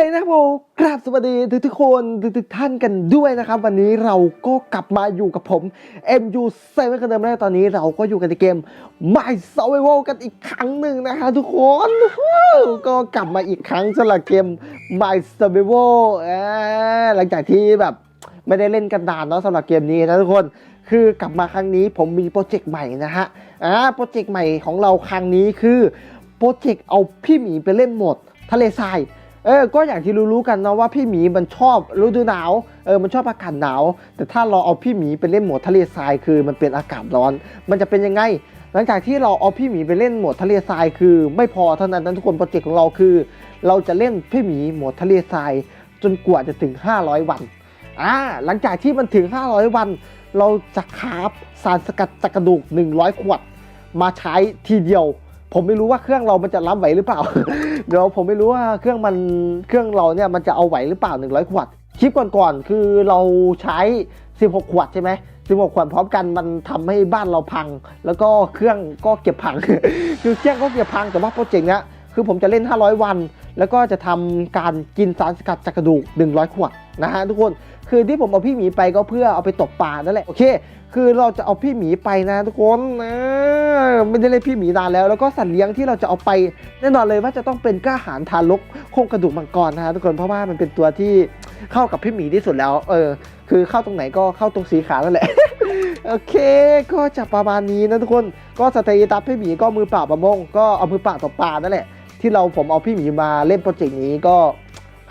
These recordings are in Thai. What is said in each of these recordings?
เลยนะครับผมกราบสวัสดีทุกทุกคนทุกทุกท่านกันด้วยนะครับ วันนี้เราก็กลับมาอยู่กับผม MU7 กันเดิมแล้วตอนนี้เราก็อยู่กันในเกม My Survival กันอีกครั้งหนึ่งนะคะทุกคนก็กลับมาอีกครั้งสำหรับเกม My Survival หลังจากที่แบบไม่ได้เล่นกันนานเนาะสำหรับเกมนี้นะทุกคนคือกลับมาครั้งนี้ผมมีโปรเจกต์ใหม่นะฮะอ่าโปรเจกต์ใหม่ของเราครั้งนี้คือโปรเจกต์เอาพี่หมีไปเล่นหมดทะเลทราย เออก็อย่างที่รู้ๆกันนะว่าพี่หมีมันชอบฤดูหนาวเออมันชอบอากาศหนาว แต่ถ้าเราเอาพี่หมีไปเล่นโหมดทะเลทรายคือมันเป็นอากาศร้อน มันจะเป็นยังไง หลังจากที่เราเอาพี่หมีไปเล่นโหมดทะเลทรายคือ ไม่พอเท่านั้นทุกคนโปรเจกต์ของเราคือ เราจะเล่นพี่หมีโหมดทะเลทราย จนกว่าจะถึง 500 วันอ่าหลังจากที่มันถึง 500 วัน เราจะคาฟสารสกัดจากกระดูก 100 ขวด มาใช้ทีเดียว ผมไม่รู้ว่าเครื่องเรามันจะรับไหวหรือเปล่า เดี๋ยวผมไม่รู้ว่าเครื่องมันเครื่องเราเนี่ยมันจะเอาไหวหรือเปล่า 100 ขวดคลิปก่อนๆคือเราใช้ 16 ขวดใช่ไหม16 ขวดพร้อมกันมันทำให้บ้านเราพัง แล้วก็เครื่องก็เก็บพัง คือเครื่องก็เก็บพังแต่ว่าโปรเจกต์เนี้ยคือผมจะเล่น 500 วัน แล้วก็จะทำการกินสารสกัดจากกระดูก 100 ขวดนะฮะทุกคน คือที่ผมเอาพี่หมีไปก็เพื่อเอาไปตกปลานั่นแหละ โอเค คือเราจะเอาพี่หมีไปนะทุกคนนะไม่ได้เล่นพี่หมีนานแล้ว แล้วก็สัตว์เลี้ยงที่เราจะเอาไปแน่นอนเลยว่าจะต้องเป็นกล้าหารทารกโครงกระดูกมังกรนะฮะทุกคนเพราะว่ามันเป็นตัวที่เข้ากับพี่หมีที่สุดแล้ว เออ คือเข้าตรงไหนก็เข้าตรงสีขาวนั่นแหละโอเค ก็จะประมาณนี้นะทุกคนก็สเตตัสพี่หมีก็มือเปล่าประมงก็เอามือเปล่าตบปลานั่นแหละที่เราผมเอาพี่หมีมาเล่นโปรเจกต์นี้ก็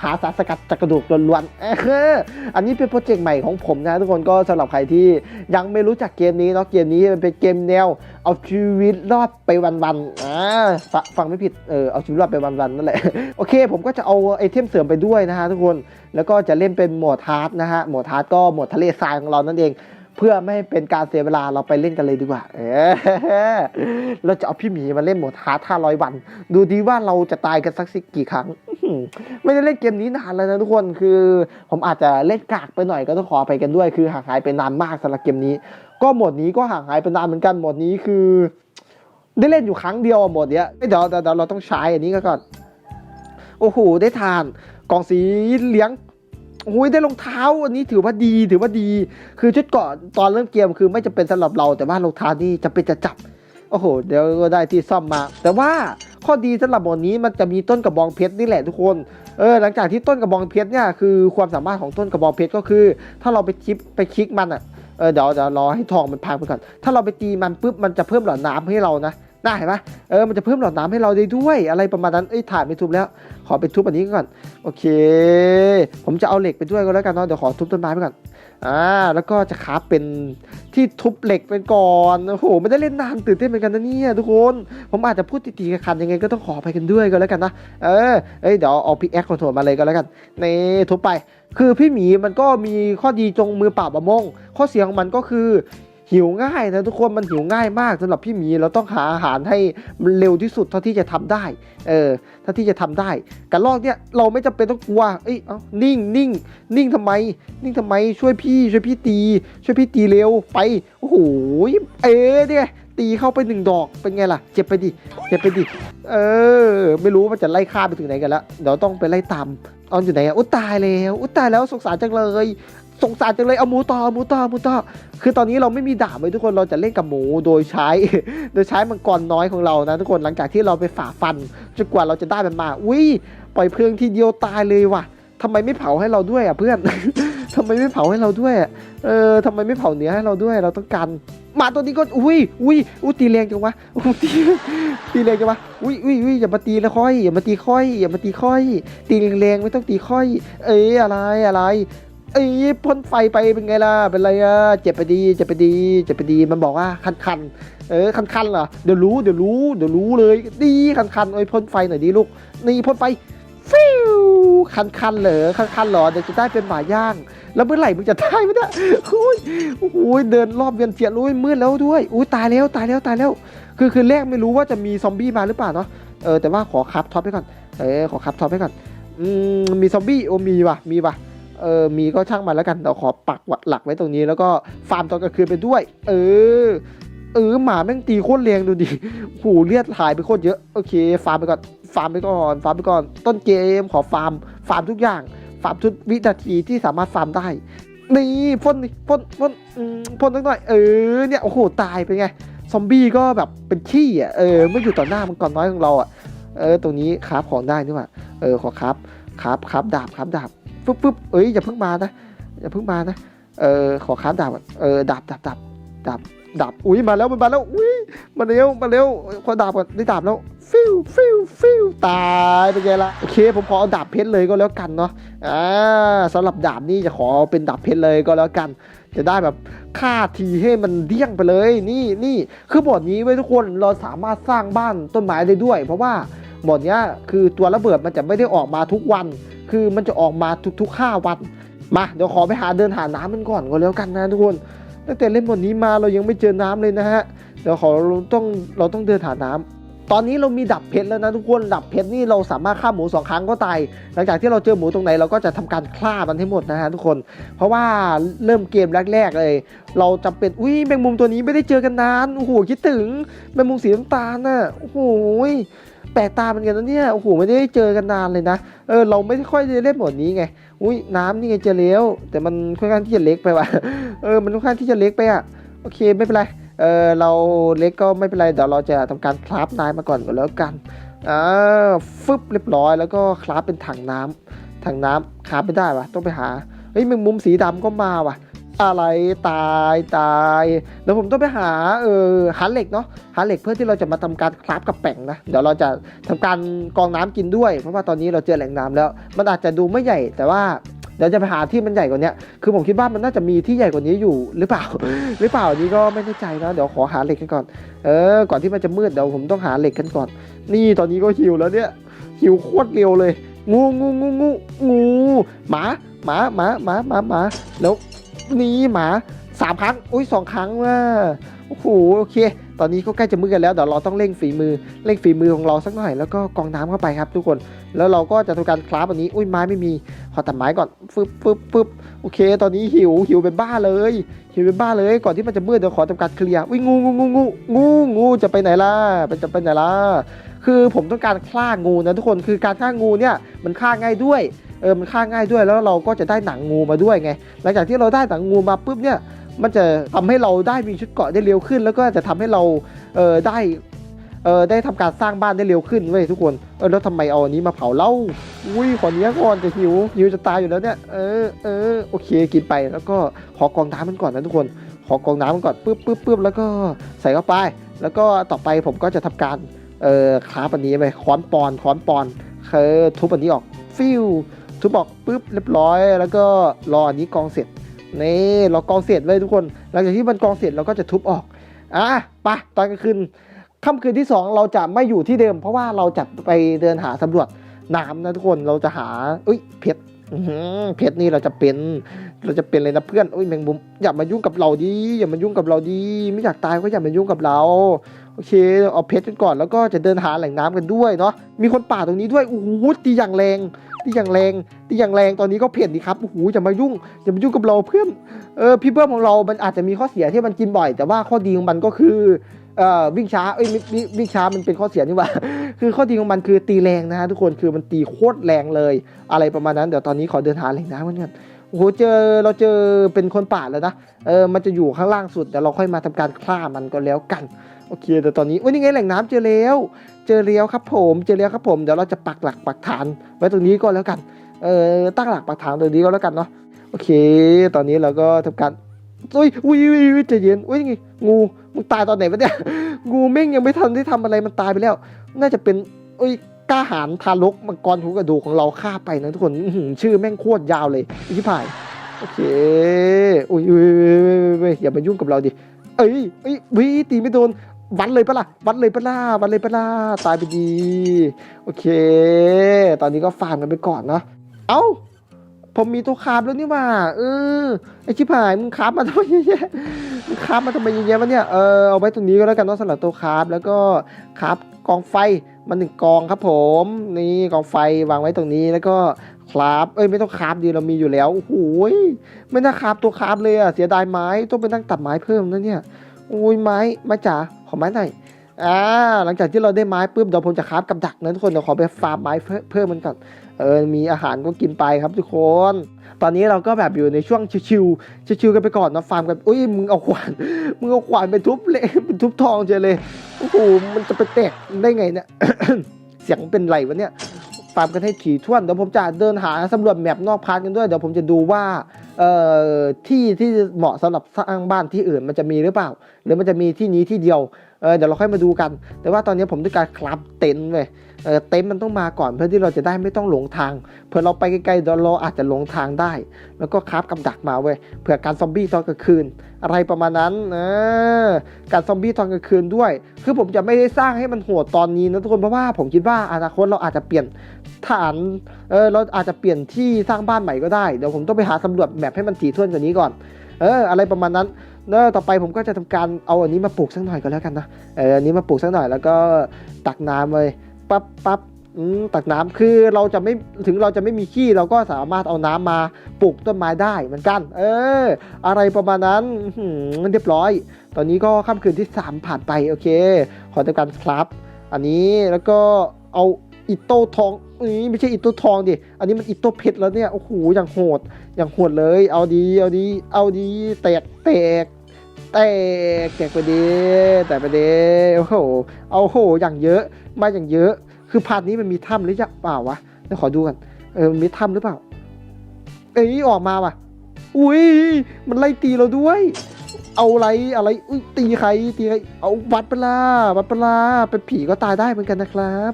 หาสารสกัดจากกระดูกล้วนๆเอออันนี้เป็นโปรเจกต์ใหม่ของผมนะทุกคนก็สำหรับใครที่ยังไม่รู้จักเกมนี้เนาะเกมนี้มันเป็นเกมแนว เอาชีวิตรอดไปวันๆอ่าฟฟังไม่ผิดเออเอาชีวิตรอดไปวันๆนั่นแหละโอเค ผมก็จะเอาไอเทมเสริมไปด้วยนะฮะทุกคนแล้วก็จะเล่นเป็นโหมดฮาร์ดนะฮะโหมดฮาร์ดก็โหมดทะเลทรายของเรานั่นเอง เพื่อไม่ให้เป็นการเสียเวลาเราไปเล่นกันเลยดีกว่า เออเราจะเอาพี่หมีมาเล่นหมดฮาร์ด500วัน ดูดีว่าเราจะตายกันสักสิกี่ครั้ง ไม่ได้เล่นเกมนี้นานแล้วนะทุกคนคือ ผมอาจจะเล่นกากไปหน่อยก็ต้องขอไปกันด้วย คือห่างหายไปนานมากสำหรับเกมนี้ ก็หมดนี้ก็ห่างหายไปนานเหมือนกันหมดนี้คือ ได้เล่นอยู่ครั้งเดียวหมดเนี้ยเดี๋ยวเดี๋ยวเราต้องใช้อันนี้ก่อนโอ้โหได้ทานกล่องสีเหลี้ยง โอ้ยได้รองเท้าอันนี้ถือว่าดีถือว่าดี คือชุดเก่อนตอนเริ่มเกมคือไม่จะเป็นสำหรับเรา แต่ว่ารองเท้านี่จะเป็นจะจับโอ้โหเดี๋ยวก็ได้ที่ซ่อมมา แต่ว่าข้อดีสำหรับโหมดนี้มันจะมีต้นกระบองเพชรนี่แหละทุกคนเออหลังจากที่ต้นกระบองเพชรเนี่ยคือความสามารถของต้นกระบองเพชรก็คือ ถ้าเราไปชิปไปคลิกมันอะเออเดี๋ยวเดี๋ยวรอให้ทองมันพังไปก่อนถ้าเราไปตีมันปุ๊บมันจะเพิ่มหลอดน้ำให้เรานะ ได้เห็นปะเออมันจะเพิ่มหลอดน้ำให้เราได้ด้วยอะไรประมาณนั้นเอ้ยถ่ายไม่ทุบแล้ว ขอไปทุบอันนี้ก่อนโอเค ผมจะเอาเหล็กไปด้วยก็แล้วกันเนาะเดี๋ยวขอทุบต้นไม้ไปก่อนอ่าแล้วก็จะคราฟเป็นที่ทุบเหล็กไปก่อนโอ้โหไม่ได้เล่นนานตื่นเต้นเหมือนกันนะเนี่ยทุกคนผมอาจจะพูดตีๆคันยังไงก็ต้องขอไปกันด้วยก็แล้วกันนะเออเอ้ยเดี๋ยวเอาพิกแอคคอนโทรลมาเลยก็แล้วกันนี่ทุบไป คือพี่หมีมันก็มีข้อดีจงมือปล่าประมงข้อเสียของมันก็คือ หิวง่ายนะทุกคนมันหิวง่ายมากสำหรับพี่หมีเราต้องหาอาหารให้เร็วที่สุดเท่าที่จะทำได้ เออเท่าที่จะทำได้การลอกเนี่ยเราไม่จำเป็นต้องกลัวเอ้ยเอานิ่งนิ่งนิ่งทำไม นิ่งทำไมช่วยพี่ช่วยพี่ตี ช่วยพี่ตีเร็วไปโอ้โหเอ๊ะเนี่ยตีเข้าไปหนึ่งดอกเป็นไงล่ะ เจ็บไปดิเจ็บไปดิเออ ไม่รู้ว่าจะไล่ฆ่าไปถึงไหนกันแล้วเดี๋ยวต้องไปไล่ตามเอาอยู่ไหนอะอุ้ตายแล้วอุ้ตายแล้วสงสารจังเลย สงสารจังเลยเอาหมูต่อหมูต่อหมูต่อคือตอนนี้เราไม่มีดาบเลยทุกคนเราจะเล่นกับหมูโดยใช้ โดยใช้มังกรน้อยของเรานะทุกคนหลังจากที่เราไปฝ่าฟันจนกว่าเราจะได้มันมาอุ้ยปล่อยเพลิงทีเดียวตายเลยว่ะทำไมไม่เผาให้เราด้วยอะเพื่อนทำไมไม่เผาให้เราด้วยเออทำไมไม่เผาเนื้อให้เราด้วยเราต้องการมาตัวนี้ก็อุ้ยอุ้ยอุ้ยตีแรงจังวะอุ้ยตีตีแรงจังวะอุ้ยอุ้ยอุ้ยอย่ามาตีแล้วค่อยอย่ามาตีค่อยอย่ามาตีค่อย ตีแรงๆไม่ต้องตีค่อย เอ้ยอะไรอะไร เอ้พ่นไฟไปเป็นไงล่ะ เป็นไรอะ เจ็บไปดี เจ็บไปดี เจ็บไปดี มันบอกว่าคันคันเออคันคันเหรอ เดี๋ยวรู้ เดี๋ยวรู้ เดี๋ยวรู้เลย ดีคันคันๆเอ้พ่นไฟหน่อยดีลูก นี่พ่นไฟ ฟิวคันคันเหรอ คันคันเหรอ เดี๋ยวจะได้เป็นหมาย่าง แล้วเมื่อไหร่มึงจะได้ไมเนี่ยโอ้ยโอ้โหเดินรอบเวียนเทียนอุ้ยมืดแล้วด้วย อุ้ยตายแล้ว ตายแล้ว ตายแล้ว คือคือแรกไม่รู้ว่าจะมีซอมบี้มาหรือเปล่าเนาะ เออ แต่ว่าขอคับท็อปไปก่อน เออ ขอคับท็อปไปก่อน อืม มีซอมบี้ โอ้มีว่ะ มีว่ะ เออมีก็ช่างมันแล้วกันเราขอปักหลักไว้ตรงนี้ แล้วก็ฟาร์มตอนกลางคืนไปด้วย เออเออหมาแม่งตีโคตรแรงดูดิหูเลือดหายไปโคตรเยอะโอเค ฟาร์มไปก่อนฟาร์มไปก่อนฟาร์มไปก่อนต้นเกมขอฟาร์มฟาร์มทุกอย่างฟาร์มทุกวินาทีที่สามารถฟาร์มได้นี่พ่นนี่พ่นพ่นพ่นสักหน่อยเออเนี่ยโอ้โหตายไปไงซอมบี้ก็แบบเป็นขี้อะเออเมื่ออยู่ต่อหน้ามังกรน้อยของเราอะเออตรงนี้คราฟของได้นี่หว่าเออขอคราฟคราฟคราฟดาบคราฟดาบ ปุ๊บปุ๊บเอ้ยอย่าเพิ่งมานะอย่าเพิ่งมานะเออขอคราฟดาบเออดาบดาบดาบดาบดาบอุ้ยมาแล้วมันมาแล้วอุ้ยมาเร็วมาเร็วขอดาบก่อนได้ดาบแล้วฟิวฟิวฟิวตายเป็นไงละโอเคผมขอเอาดาบเพชรเลยก็แล้วกันเนาะอ่าสำหรับดาบนี่จะขอเป็นดาบเพชรเลยก็แล้วกัน จะได้แบบฆ่าทีให้มันเดี้ยงไปเลยนี่นี่คือบทนี้ไว้ยทุกคนเราสามารถสร้างบ้านต้นไม้ได้ด้วย เพราะว่าบทนี้คือตัวระเบิดมันจะไม่ได้ออกมาทุกวัน คือมันจะออกมาทุกๆ5วัน มาเดี๋ยวขอไปหาเดินหาน้ำมันก่อนก็แล้วกันนะทุกคน ตั้งแต่เล่นบทนี้มาเรายังไม่เจอน้ำเลยนะฮะ เดี๋ยวขอเราต้องเราต้องเดินหาน้ำตอนนี้เรามีดับเพชรแล้วนะทุกคน ดับเพชรนี่เราสามารถฆ่าหมูสองครั้งก็ตาย หลังจากที่เราเจอหมูตรงไหนเราก็จะทำการฆ่ามันให้หมดนะฮะทุกคน เพราะว่าเริ่มเกมแรก ๆ เลย เราจำเป็น อุ้ยแมงมุมตัวนี้ไม่ได้เจอกันนาน โอ้โหคิดถึงแมงมุมสีน้ำตาลน่ะ โอ้โห แปลกตาเหมือนกันนะเนี่ย โอ้โห ไม่ได้เจอกันนานเลยนะ เออ เราไม่ค่อยได้เล่นหมดนี้ไง อุ้ยน้ำนี่ไงเจอแล้ว แต่มันค่อนข้างที่จะเล็กไปว่ะ เออ มันค่อนข้างที่จะเล็กไปอะ โอเค ไม่เป็นไร เออ เราเล็กก็ไม่เป็นไร เดี๋ยวเราจะทำการคราฟนายมาก่อนก็แล้วกัน อ่า ฟึบเรียบร้อย แล้วก็คราฟเป็นถังน้ำถังน้ำคราฟไม่ได้วะต้องไปหา เฮ้ยแมงมุมสีดำก็มาว่ะ อะไรตายตายเดี๋ยวผมต้องไปหาเออหาเหล็กเนาะหาเหล็กเพื่อที่เราจะมาทำการคราฟกับแป่งนะเดี๋ยวเราจะทำการกองน้ำกินด้วย เพราะว่าตอนนี้เราเจอแหล่งน้ำแล้ว มันอาจจะดูไม่ใหญ่แต่ว่าเดี๋ยวจะไปหาที่มันใหญ่กว่านี้คือผมคิดว่ามันน่าจะมีที่ใหญ่กว่านี้อยู่หรือเปล่า หรือเปล่านนี้ก็ไม่แน่ใจนะ เดี๋ยวขอหาเหล็กกันก่อน เออ ก่อนที่มันจะมืดเดี๋ยวผมต้องหาเหล็กกันก่อน นี่ตอนนี้ก็หิวแล้วเนี่ย หิวโคตรเร็วเลย งูงูงูงูงู หมา หมา หมา หมา หมา หมา แล้ว นี่หมาสามครั้งอุ้ยสองครั้งว่าโอ้โหโอเค ตอนนี้ก็ใกล้จะมืดกันแล้วเดี๋ยวเราต้องเร่งฝีมือเร่งฝีมือของเราสักหน่อยแล้วก็กองน้ำเข้าไปครับทุกคน แล้วเราก็จะทำการคราฟอันนี้อุ้ยไม้ไม่มีขอตัดไม้ก่อนฟึบฟึบฟึบโอเค ตอนนี้หิวหิวเป็นบ้าเลยหิวเป็นบ้าเลยก่อนที่มันจะมืดเดี๋ยวขอทำการเคลียร์อุ้ยงูงูงูงูงูงูจะไปไหนล่ะเป็นจะไปไหนล่ะคือผมต้องการฆ่างูนะทุกคนคือการฆ่างูเนี่ยมันฆ่าง่ายด้วย เออมันฆ่าง่ายด้วยแล้วเราก็จะได้หนังงูมาด้วยไง หลังจากที่เราได้หนังงูมาปุ๊บเนี่ยมันจะทำให้เราได้มีชุดเกราะได้เร็วขึ้น แล้วก็จะทำให้เราเออได้เออได้ทำการสร้างบ้านได้เร็วขึ้นเว้ยทุกคนเออแล้วทำไมเอาอันนี้มาเผาเล่าอุ้ยขอเนี้ยก่อนจะหิวหิวจะตายอยู่แล้วเนี่ยเออเออโอเคกินไปแล้วก็ขอกองน้ำมันก่อนนะทุกคน ขอกองน้ำมันก่อนปุ๊บปุ๊บปุ๊บแล้วก็ใส่เข้าไป แล้วก็ต่อไปผมก็จะทำการเออคราฟอันนี้ไปค้อนปอนค้อนปอนเออทุบอันนี้ออกฟิว ทุบออกปุ๊บเรียบร้อย แล้วก็รออันนี้กองเสร็จนี่เรากองเสร็จเลยทุกคน หลังจากที่มันกองเสร็จเราก็จะทุบออกอะไปตอนกลางคืนค่ำคืนที่ 2 เราจะไม่อยู่ที่เดิม เพราะว่าเราจะไปเดินหาสำรวจน้ำนะทุกคนเราจะหาเอ้ยเพชรเพชรนี่เราจะเป็นเราจะเป็นเลยนะเพื่อนเอ้ยแมงมุมอย่ามายุ่งกับเราดิอย่ามายุ่งกับเราดิไม่อยากตายก็อย่ามายุ่งกับเราโอเคเอาเพชรกันก่อนแล้วก็จะเดินหาแหล่งน้ำกันด้วยเนาะมีคนป่าตรงนี้ด้วยโอ้โหตีอย่างแรง ตีอย่างแรงตีอย่างแรงตอนนี้ก็เผ็ดดีครับโอ้โหอย่ามายุ่งอย่ามายุ่งกับเราเพื่อนเออพี่เพื่อนของเรา มันอาจจะมีข้อเสียที่มันกินบ่อย แต่ว่าข้อดีของมันก็คือเอ่อวิ่งช้าเอ้ยวิ่งช้ามันเป็นข้อเสียนี่หว่า คือข้อดีของมันคือตีแรงนะฮะทุกคนคือมันตีโคตรแรงเลย อะไรประมาณนั้นเดี๋ยวตอนนี้ขอเดินหาแหล่งน้ำกันก่อนโอ้โหเจอเราเจอเป็นคนป่าแล้วนะเออมันจะอยู่ข้างล่างสุดเดี๋ยวเราค่อยมาทำการฆ่ามันก็แล้วกัน โอเค แต่ตอนนี้วันนี้ไงแหล่งน้ำเจอแล้ว เจอแล้วครับผมเจอแล้วครับผมเดี๋ยวเราจะปักหลักปักฐานไว้ตรงนี้ก็แล้วกันเออตั้งหลักปักฐานตรงนี้ก็แล้วกันเนาะโอเค ตอนนี้เราก็ทำการอุ้ยอุ้ยอุ้ยใจเย็นอุ้ยไงงูมึงตายตอนไหนวะเนี่ยงูแม่งยังไม่ทันได้ทำอะไรมันตายไปแล้ว น่าจะเป็นอุ้ยกล้าหารทารกมังกรหูกระดูกของเราฆ่าไปนะทุกคนหืชื่อแม่งโคตรยาวเลยอธิพายโอเคอุ้ยอุ้ยอุ้ยอุ้ยอุ้ยอย่ามายุ่งกับเราดิเอ้ยเอ้ยวิตีไม่โดน วัดเลยปะล่ะวัดเลยปะล่ะวัดเลยปะล่ะตายไปดี โอเค ตอนนี้ก็ฟาร์มกันไปก่อนเนาะเอ้าผมมีตัวคาบแล้วนี่ว่าเออไอชิบหายมึงคาบมาทำไมเยอะแยะมึงคาบมาทำไมเยอะแยะวะเนี่ยเออเอาไว้ตรงนี้ก็แล้วกันเนาะสำหรับตัวคาบแล้วก็คาบกองไฟมาหนึ่งกองครับผม นี่กองไฟวางไว้ตรงนี้แล้วก็คราบเอ้ยไม่ต้องคราบดีเรามีอยู่แล้วโอ้โหยไม่น่าคราบตัวคราบเลยอะเสียดายไม้ต้องไปนั่งตัดไม้เพิ่มนะเนี่ยโอ้ยไม้ไม้จ๋า ขอไม้หน่อยอ่าหลังจากที่เราได้ไม้ปุ๊บเดี๋ยวผมจะคราฟกับดักนะทุกคนเดี๋ยวขอไปฟาร์มไม้เพิ่มเพิ่มมันก่อนเออมีอาหารก็กินไปครับทุกคน ตอนนี้เราก็แบบอยู่ในช่วงชิวๆชิวๆกันไปก่อนนะฟาร์มกันอุ้ยมึงเอาขวานมึงเอาขวานไปทุบเละเป็นทุบทองเฉยเลยโอ้โหมันจะไปแตกได้ไงเนี่ยเสียงเป็นไรวะเนี่ยฟาร์มกันให้ถี่ถ้วนเดี๋ยวผมจะเดินหาสำรวจแมปนอกพาร์ทกันด้วยเดี๋ยวผมจะดูว่า ที่ที่เหมาะสำหรับสร้างบ้านที่อื่นมันจะมีหรือเปล่า หรือมันจะมีที่นี้ที่เดียว เออเดี๋ยวเราค่อยมาดูกัน แต่ว่าตอนนี้ผมต้องการคลับเต็นท์เว้ยเออเต็นท์มันต้องมาก่อนเพื่อที่เราจะได้ไม่ต้องหลงทางเผื่อเราไปไกลๆเราอาจจะหลงทางได้ แล้วก็คราฟกับดักมาเว้ยเผื่อการซอมบี้ตอนกลางคืน อะไรประมาณนั้นเออการซอมบี้ตอนกลางคืนด้วย คือผมจะไม่ได้สร้างให้มันโหดตอนนี้นะทุกคนเพราะว่าผมคิดว่าอนาคตเราอาจจะเปลี่ยนฐานเออเราอาจจะเปลี่ยนที่สร้างบ้านใหม่ก็ได้เดี๋ยวผมต้องไปหาสำรวจแมปให้มันถี่ถ้วนกว่านี้ก่อนเอออะไรประมาณนั้น แล้วต่อไปผมก็จะทำการเอาอันนี้มาปลูกสักหน่อยก็แล้วกันนะเอออันนี้มาปลูกสักหน่อยแล้วก็ตักน้ำเลยปั๊บปั๊บอืมตักน้ำคือเราจะไม่ถึงเราจะไม่มีขี้เราก็สามารถเอาน้ำมาปลูกต้นไม้ได้เหมือนกัน เออ อะไรประมาณนั้นเรียบร้อย ตอนนี้ก็ค่ำคืนที่ 3 ผ่านไปโอเค ขอทำการครับ อันนี้แล้วก็เอาอิโต้ทอง นี่ไม่ใช่อิโต้ทองดิ อันนี้มันอิโต้เพชรแล้วเนี่ย โอ้โห อย่างโหด อย่างโหดเลย เอาดี เอาดี เอาดี แตก แตก แตก แตกไปดีแตกไปดีโอ้โห เอาโห อย่างเยอะ มาอย่างเยอะ คือพาร์ทนี้มันมีถ้ำหรือเปล่าวะเดี๋ยวขอดูกัน เออมันมีถ้ำหรือเปล่า เอ้ยออกมาว่ะ อุ้ย มันไล่ตีเราด้วย เอาอะไร อะไร อุ้ย ตีใคร ตีใคร เอาวัดเปลาวัดเปลาเป็นผีก็ตายได้เหมือนกันนะครับ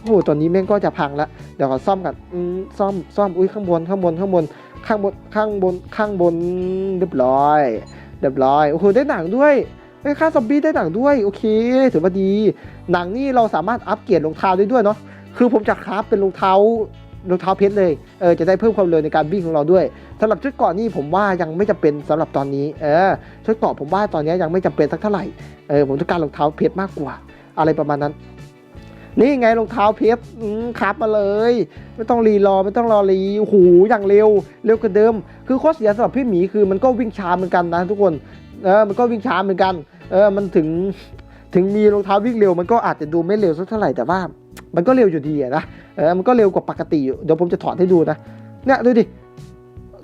โอ้โหตอนนี้แม่งก็จะพังละเดี๋ยวขอซ่อมกันอืมซ่อมซ่อมอุ้ยข้างบนข้างบนข้างบนข้างบนข้างบนข้างบนเรียบร้อยเรียบร้อยโอ้โหได้หนังด้วยไอ้ค่าซอมบี้ได้หนังด้วยโอเคถือว่าดี หนังนี่เราสามารถอัปเกรดรองเท้าได้ด้วยเนาะคือผมจะคราฟเป็นรองเท้ารองเท้าเพชรเลย เออ จะได้เพิ่มความเร็วในการวิ่งของเราด้วยสำหรับชุดเกาะนี่ผมว่ายังไม่จำเป็นสำหรับตอนนี้ เออ ชุดเกาะผมว่าตอนนี้ยังไม่จำเป็นสักเท่าไหร่ เออ ผมต้องการรองเท้าเพชรมากกว่า อะไรประมาณนั้น นี่ไงรองเท้าเพชรขับมาเลย ไม่ต้องรีรอไม่ต้องรอรีโอ้โหอย่างเร็ว เร็วกว่าเดิม คือข้อเสียสำหรับพี่หมีคือมันก็วิ่งช้าเหมือนกันนะทุกคนเออมันก็วิ่งช้าเหมือนกันเออมันถึงถึงมีรองเท้าวิ่งเร็วมันก็อาจจะดูไม่เร็วสักเท่าไหร่แต่ว่า มันก็เร็วอยู่ดีนะเออมันก็เร็วกว่าปกติอยู่เดี๋ยวผมจะถอดให้ดูนะเนี่ยดูดิ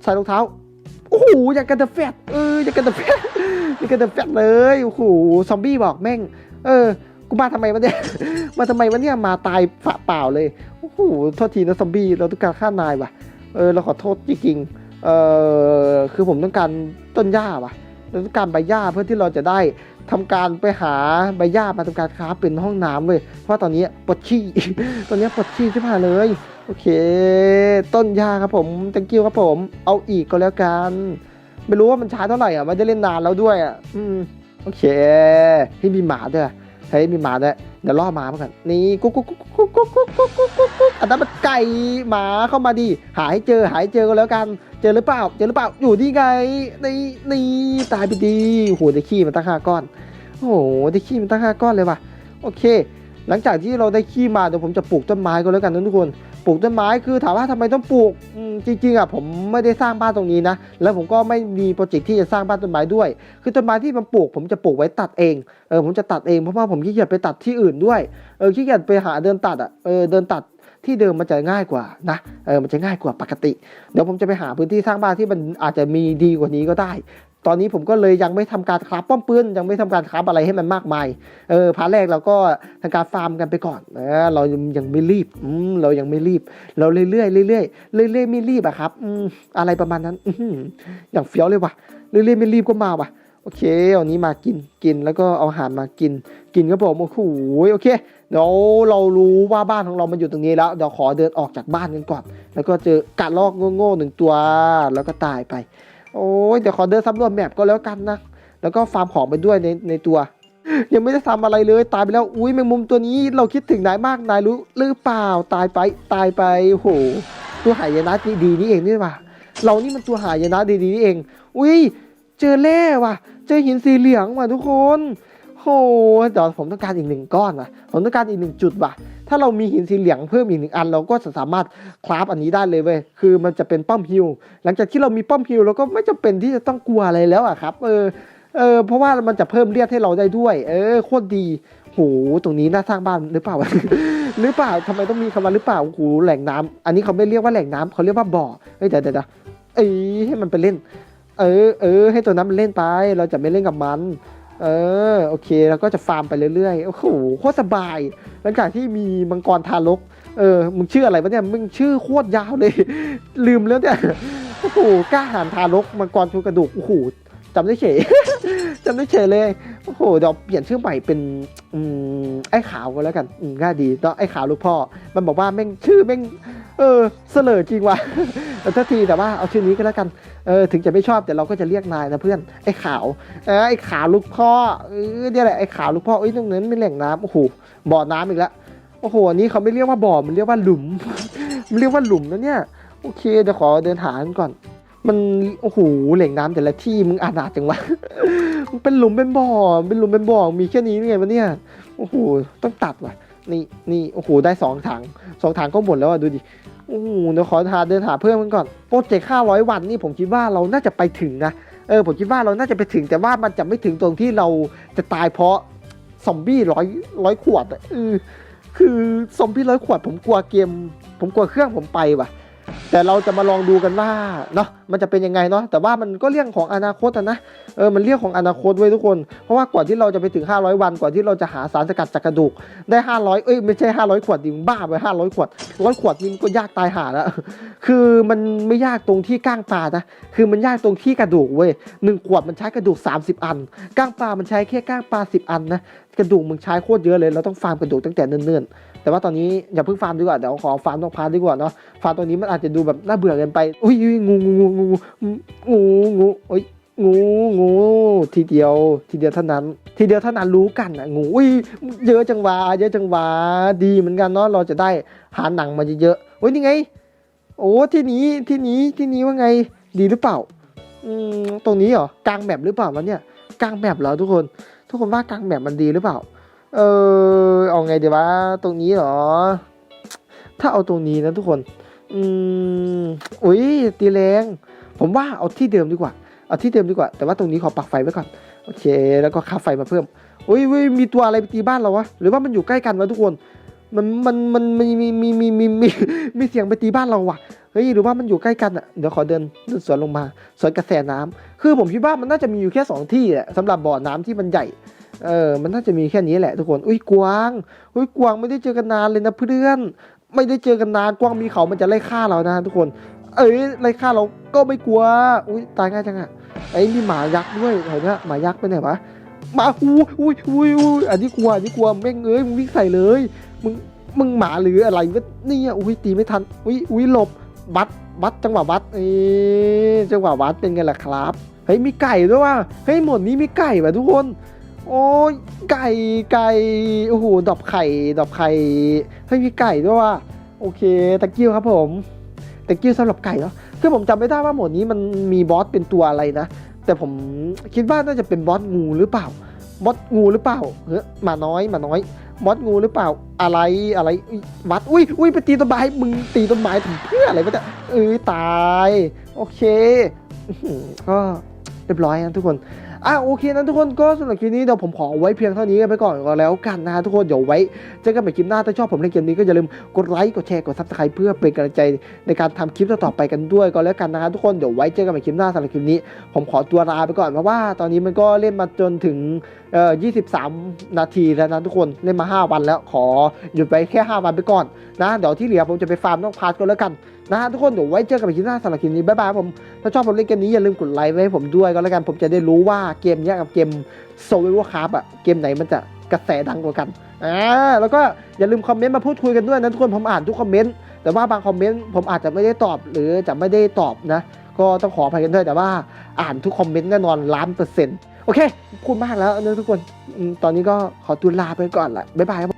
ใส่รองเท้าโอ้โหอยากกันแต่แฟดเอออยากกันแต่แฟดอยากกันแต่แฟดเลยโอ้โหซอมบี้บอกแม่ง เออ กูมาทำไมวะเนี่ย มาทำไมวะเนี่ย มาตายฝาเปล่าเลย โอ้โห โทษทีนะซอมบี้ เราต้องการฆ่านายว่ะ เออ เราขอโทษจริงๆ เออคือผมต้องการต้นหญ้าว่ะ เราต้องการใบหญ้าเพื่อที่เราจะได้ทำการไปหาใบหญ้ามาทำการค้าเป็นห้องน้ำเว้ย เพราะตอนนี้ปวดขี้ ตอนนี้ปวดขี้ชิบหาเลย โอเค ต้นหญ้าครับผม thank you ครับผม เอาอีกก็แล้วกัน ไม่รู้ว่ามันช้าเท่าไหร่อะมันจะเล่นนานแล้วด้วยอะ อืม โอเคที่มีหมาด้วย เฮ้ยมีหมาด้วยเดี๋ยวล่อหมามาก่อนนี่กุ๊กกุ๊กกุ๊กกุ๊กกุ๊กกุ๊กกุ๊กกุ๊กกุ๊กกุ๊กอันนั้นมันไก่หมาเข้ามาดิหาให้เจอหาให้เจอก็แล้วกัน เจอหรือเปล่าเจอหรือเปล่าอยู่ที่ไงนี่นี่ตายไปดีโอ้โหได้ขี้มันตั้งห้าก้อนโอ้โหได้ขี้มันตั้งห้าก้อนเลยว่ะโอเค หลังจากที่เราได้ขี้มาเดี๋ยวผมจะปลูกต้นไม้ก็แล้วกันนะทุกคน ปลูกต้นไม้คือถามว่าทำไมต้องปลูกจริงๆอะผมไม่ได้สร้างบ้านตรงนี้นะ แล้วผมก็ไม่มีโปรเจกต์ที่จะสร้างบ้านต้นไม้ด้วย คือต้นไม้ที่ผมปลูก ผมจะปลูกไว้ตัดเอง เออผมจะตัดเองเพราะว่าผมขี้เกียจไปตัดที่อื่นด้วย เออขี้เกียจไปหาเดินตัดอะ เออเดินตัดที่เดิมมันจะง่ายกว่านะ เออ มันจะง่ายกว่าปกติ เดี๋ยวผมจะไปหาพื้นที่สร้างบ้านที่มันอาจจะมีดีกว่านี้ก็ได้ ตอนนี้ผมก็เลยยังไม่ทำการคราฟป้อมปืนยังไม่ทำการคราฟอะไรให้มันมากมายเออพาร์ทแรกเราก็ทำการฟาร์มกันไปก่อนเออเรายังไม่รีบอืมเรายังไม่รีบ เราเรื่อยๆเรื่อยๆเรื่อยๆไม่รีบอะครับอืมอะไรประมาณนั้นอือย่างเฟี้ยวเลยว่ะเรื่อยๆไม่รีบก็มาว่ะโอเคเอานี้มากินกินแล้วก็เอาอาหารมากิน กินครับผมโอ้โหโอเคเดี๋ยวเรารู้ว่าบ้านของเรามันอยู่ตรงนี้แล้วเดี๋ยวขอเดินออกจากบ้านกันก่อน แล้วก็เจอกระลอกโง่ๆหนึ่งตัวแล้วก็ตายไป โอ้ยเดี๋ยวขอเดินสำรวจแมปก็แล้วกันนะ แล้วก็ฟาร์มของไปด้วยในในตัว ยังไม่ได้ทำอะไรเลยตายไปแล้ว อุ้ยแมงมุมตัวนี้เราคิดถึงนายมากนายรู้หรือเปล่าตายไปตายไปโหตัวหายนะดีๆนี่เองนี่ว่ะเรานี่มันตัวหายนะดีๆนี่เอง อุ้ยเจอแร่ว่ะ เจอหินสีเหลืองว่ะทุกคนโหเดี๋ยวผมต้องการอีกหนึ่งก้อนว่ะ ผมต้องการอีกหนึ่งจุดว่ะ ถ้าเรามีหินสีเหลืองเพิ่มอีกหนึ่งอัน เราก็จะสามารถคราฟอันนี้ได้เลยเว้ยคือมันจะเป็นป้อมฮิลหลังจากที่เรามีป้อมฮิลเราก็ไม่จำเป็นที่จะต้องกลัวอะไรแล้วอะครับ เออเออเพราะว่ามันจะเพิ่มเลือดให้เราได้ด้วย เออโคตรดีโหตรงนี้น่าสร้างบ้านหรือเปล่า หรือเปล่าทำไมต้องมีคำว่าหรือเปล่าโอ้โหแหล่งน้ำอันนี้เขาไม่เรียกว่าแหล่งน้ำเขาเรียกว่าบ่อเฮ้ยเดี๋ยวเดี๋ยวเดี๋ยวเอ้ยให้มันไปเล่น เออเออให้ตัวนั้นมันเล่นไป เราจะไม่เล่นกับมัน เออโอเคแล้วก็จะฟาร์มไปเรื่อยๆโอ้โหโคตรสบาย หลังจากที่มีมังกรทารกเออมึงชื่ออะไรวะเนี่ยมึงชื่อโคตรยาวเลย ลืมแล้วเนี่ยโอ้โหกล้าหาญทารกมังกรชูกระดูกโอ้โหจำได้เฉยจำได้เฉยเลยโอ้โหเดี๋ยวเปลี่ยนชื่อใหม่เป็นอืมไอ้ขาวก็แล้วกันง่ายดีเนาะไอ้ขาวลูกพ่อ มันบอกว่าแม่งชื่อแม่ง เออเสลอจริงว่ะแต่าทีแต่ว่าเอาชื่อนี้ก็แล้วกันเออถึงจะไม่ชอบแต่เราก็จะเรียกนายนะเพื่อนไอ้ขาวเออไอ้ขาวลูกพ่อเออเนี่ยแหละไอ้ขาวลูกพ่อเอ้ยตรงนั้นเป็นแหล่งน้ำโอ้โหบ่อน้ำอีกแล้วโอ้โหอันนี้เขาไม่เรียกว่าบ่อมันเรียกว่าหลุม มันเรียกว่าหลุมนะเนี่ยโอเคเดี๋ยวขอเดินหากันก่อน มันโอ้โหแหล่งน้ำแต่ละที่มึงอานาจังวะมันเป็นหลุมเป็นบ่อเป็นหลุมเป็นบ่อมีแค่นี้ไงวะเนี่ยโอ้โหต้องตัดว่ะ นี่นี่โอ้โหได้สองถังสองถังก็หมดแล้วอะดูดิโอ้โหเดี๋ยวขอหาเดินหาเพิ่มมันก่อนโปรเจกต์ห้าร้อยวันนี่ผมคิดว่าเราน่าจะไปถึงนะเออผมคิดว่าเราน่าจะไปถึงแต่ว่ามันจะไม่ถึงตรงที่เราจะตายเพราะซอมบี้ร้อยร้อยขวดอะเออคือซอมบี้ร้อยขวดผมกลัวเกม ผมกลัวเครื่องผมไปว่ะ แต่เราจะมาลองดูกันว่าเนาะมันจะเป็นยังไงเนาะแต่ว่ามันก็เรื่องของอนาคตนะเออมันเรื่องของอนาคตไว้ยทุกคน เพราะว่ากว่าที่เราจะไปถึง 500 วันกว่าที่เราจะหาสารสกัดจากกระดูกได้ 500 เอ้ยไม่ใช่ 500 ขวดดิมบ้าไป 500 ขวดร้อยขวดนี่ก็ยากตายหาแล้วคือมันไม่ยากตรงที่ก้างปลานะคือมันยากตรงที่กระดูกเว้ยหนึ่งขวดมันใช้กระดูก 30 อัน ก้างปลามันใช้แค่ก้างปลา 10 อันนะ กระดูกมึงใช้โคตรเยอะเลยเราต้องฟาร์มกระดูกตั้งแต่เนิ่นๆ แต่ว่าตอนนี้อย่าเพิ่งฟาร์มดีกว่าเดี๋ยวขอฟาร์มต้องพาร์ทดีกว่าเนาะฟาร์มตัวนี้มันอาจจะดูแบบน่าเบื่อเกินไปอุ้ยงูงูงูงูงูงูเอ้ยงูงูทีเดียว ทีเดียวเท่านั้น ทีเดียวเท่านั้นรู้กันอะงูอุ้ยเยอะจังหวะเยอะจังหวะดีเหมือนกันเนาะเราจะได้หาหนังมาเยอะๆโอ้ยนี่ไง โอ้ที่นี้ที่นี้ที่นี้ว่าไงดีหรือเปล่าอืมตรงนี้เหรอกลางแมปหรือเปล่าวะเนี่ยกลางแมปเหรอทุกคน ทุกคนว่ากลางแมปมันดีหรือเปล่า เออเอาไงดีวะตรงนี้เหรอ ถ้าเอาตรงนี้นะทุกคน อืมอุ้ยตีแรง ผมว่าเอาที่เดิมดีกว่า เอาที่เดิมดีกว่า แต่ว่าตรงนี้ขอปักไฟไว้ก่อน โอเค แล้วก็ค่าไฟมาเพิ่มอุ้ยอุ้ยมีตัวอะไรไปตีบ้านเราวะ หรือว่ามันอยู่ใกล้กันวะทุกคน มัน มัน มันมีมีมีมีมีมีมีเสียงไปตีบ้านเราว่ะ เฮ้ยหรือว่ามันอยู่ใกล้กันอะเดี๋ยวขอเดินเดินสวนลงมาสวนกระแสน้ำคือผมคิดว่ามันน่าจะมีอยู่แค่สองที่แหละสำหรับบ่อน้ำที่มันใหญ่เออมันน่าจะมีแค่นี้แหละทุกคนอุ้ยกวางอุ้ยกวางไม่ได้เจอกันนานเลยนะเพื่อนไม่ได้เจอกันนานกวางมีเขามันจะไล่ฆ่าเรานะทุกคน เอ้ยไล่ฆ่าเราก็ไม่กลัวอุ้ยตายง่ายจังอะไอ้มีหมายักษ์ด้วยแถวนี้หมายักษ์ไปไหนวะหมาอุ้ยอุ้ยอุ้ยอุ้ยอันนี้กลัวอันนี้กลัวแม่งเอ้ยมึงวิ่งใส่เลยมึงมึงหมาหรืออะไรวะเนี่ยอุ้ยตีไม่ทันอุ้ยอุ้ยหลบ บัดบัดจังหวะบัดเอ้จังหวะบัดเป็นไงล่ะครับเฮ้ยมีไก่ด้วยว่ะเฮ้ยหมดนี้มีไก่ว่ะทุกคน โอ้ยไก่ไก่โอ้โหดอกไข่ดอกไข่เฮ้ยมีไก่ด้วยว่ะโอเคตะกิ้วครับผมตะกิ้วสำหรับไก่เนาะคือผมจำไม่ได้ว่าหมดนี้มันมีบอสเป็นตัวอะไรนะแต่ผมคิดว่าน่าจะเป็นบอสงูหรือเปล่าบอสงูหรือเปล่าเฮ้ยมาน้อยมาน้อย บอสงูหรือเปล่าอะไรอะไรวัดอุ้ยอุ้ยไปตีต้นไม้มึงตีต้นไม้ทำเพื่ออะไรวะเนี่ยเอ้ยตาย โอเคก็เรียบร้อยนะทุกคนอะโอเคนะทุกคนก็สำหรับคลิปนี้เดี๋ยวผมขอไว้เพียงเท่านี้กันไปก่อนก็แล้วกันนะทุกคนเดี๋ยวไว้เจอกันใหม่คลิปหน้าถ้าชอบผมเล่นเกมนี้ก็อย่าลืมกดไลค์กดแชร์กดซับสไครป์เพื่อเป็นกำลังใจในการทำคลิปต่อไปกันด้วยก็แล้วกันนะทุกคนเดี๋ยวไว้เจอกันใหม่คลิปหน้าสำหรับคลิปนี้ ผมขอตัวลาไปก่อนเพราะว่า ตอนนี้มันก็เล่นมาจนถึง เอ่อ23 นาทีแล้วนะทุกคนเล่นมา 5 วันแล้วขอหยุดไปแค่ 5 วันไปก่อนนะเดี๋ยวที่เหลือผมจะไปฟาร์มน้องพาร์ทก็แล้วกันนะฮะทุกคนเดี๋ยวไว้เจอกันใหม่คลิปหน้าสำหรับคลิปนี้บ๊ายบายผมถ้าชอบผมเล่นเกมนี้อย่าลืมกดไลค์ไว้ให้ผมด้วยก็แล้วกันผมจะได้รู้ว่าเกมนี้กับเกม s o v i v a l Craft อะเกมไหนมันจะกระแสดังกว่ากันอ่าแล้วก็อย่าลืมคอมเมนต์มาพูดคุยกันด้วยนะทุกคนผมอ่านทุกคอมเมนต์แต่ว่าบางคอมเมนต์ผมอาจจะไม่ได้ตอบหรือจะไม่ได้ตอบนะ ก็ต้องขออภัยกันด้วยแต่ว่าอ่านทุกคอมเมนต์แน่นอนล้านเปอร์เซ็นต์โอเคขอบคุณมากแล้วนะทุกคน ตอนนี้ก็ขอตัวลาไปก่อนละบ๊ายบายครับ